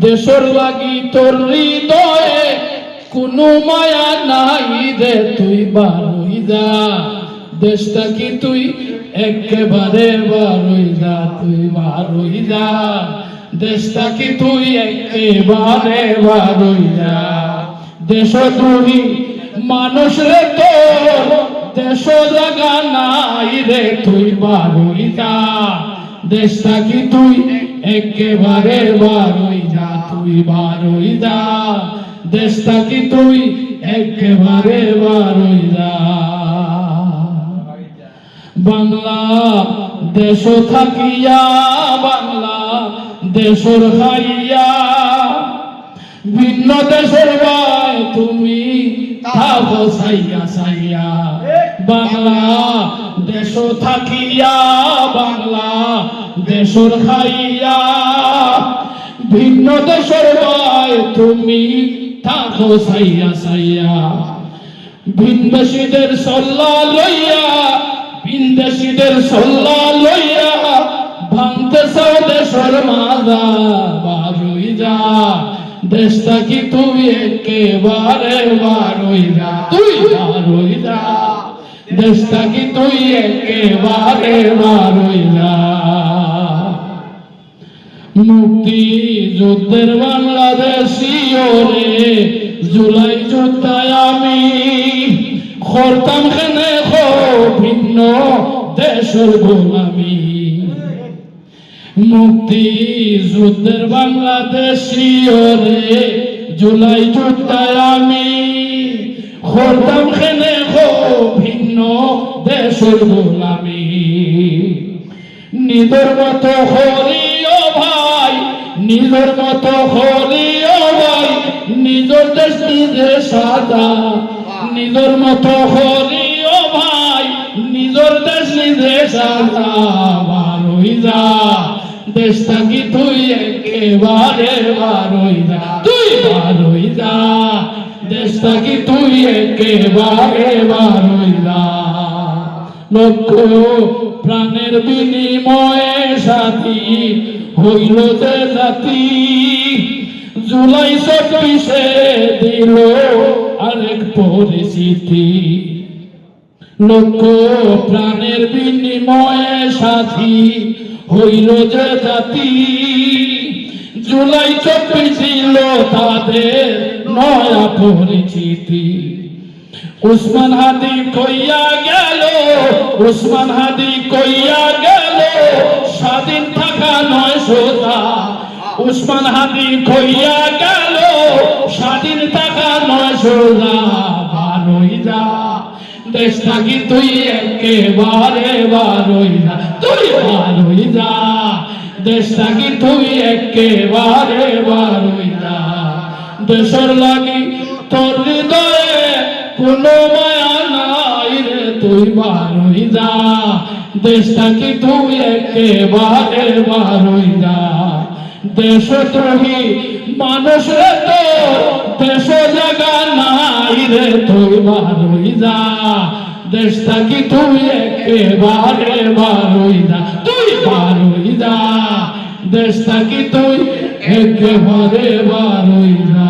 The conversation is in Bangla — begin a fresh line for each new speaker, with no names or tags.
দেশর লাগি তোর হৃদয়ে কোনো মায়া নাই রে, তুই বারই যা। দেশটা কি তুই? একেবারে বারই যা, তুই বারই যা। দেশটা কি তুই? একেবারে বারই যা। দেশ তুই মানুষ রে তোর, দেশ জাগা নাই রে, তুই বারই যা। দেশটা কি তুই? একেবারে বারই যা, তুই বারই যা। দেশটা কি তুই? একেবারে বারই যা। বাংলা দেশ থাকিয়া বাংলা দেশর খাইয়া ভিন্ন দেশের ভাই তুমি থাকো সাইয়া সাইয়া বাংলা দেশ থাকিয়া বাংলা দেশর খাইয়া ভিন্ন দেশের ভাই তুমি থাকো সাইয়া সাইয়া ভিনদেশীদের সল্লা লইয়া ভিনদেশীদের সল্লা লইয়া ভাঙতে দেশের মাজা বারুই যা দেশটা কি তুই একেবারে বারুই যা তুই! বারুই যা দেশটা কি তুই একেবারে বারুই যা মুক্তি যুদ্ধের বাংলাদেশি ওরে, জুলাই যোদ্ধায় আমি করতাম খেনে ভিন্ন দেশের গোলামি। মুক্তি যুদ্ধের বাংলাদেশি ওরে, জুলাই যোদ্ধায় আমি করতাম খেনে ভিন্ন দেশের গোলামি। হরিও ভাই নিজের মতো হরিও ভাই নিজের দেশ সাদা নিজের মতো হরিও ভাই নিজের দেশ সাদা বারোই যা দেশটা কি তুই একেবারে বারোই যা। তুই! বারোই যা দেশটা কি তুই একেবারে বারোই যা। লক্ষ প্রাণের বিনিময়ে সাথী হইল যে জাতি। জুলাই চব্বিশে দিল আরেক লক্ষ প্রাণের বিনিময়ে হইল যে জাতি। জুলাই দিল তাদের নয়া পরিচিতি। উসমান হাদি কইয়া উসমান হাদি কইয়া গেল, স্বাধীন থাকা নয় সোজা। উসমান হাদি কইয়া গেল, স্বাধীন থাকা নয় সোজা। বারোই যা দেশটা কি তুই একেবারে বারোই যা। তুই বারোই যা দেশটা কি তুই একেবারে বারোই যা। দেশের লাগি তোর হৃদয়ে কোনো মায়া তুই বারোই যা, দেশটা কি তুই একেবারে বারোই যা। দেশ দ্রোহী মানুষ রে তো, দেশ জায়গা নাই রে তুই বারোই যা। দেশটা কি তুই একেবারে বারোই যা, তুই বারোই যা। দেশটা কি তুই একেবারে বারোই যা।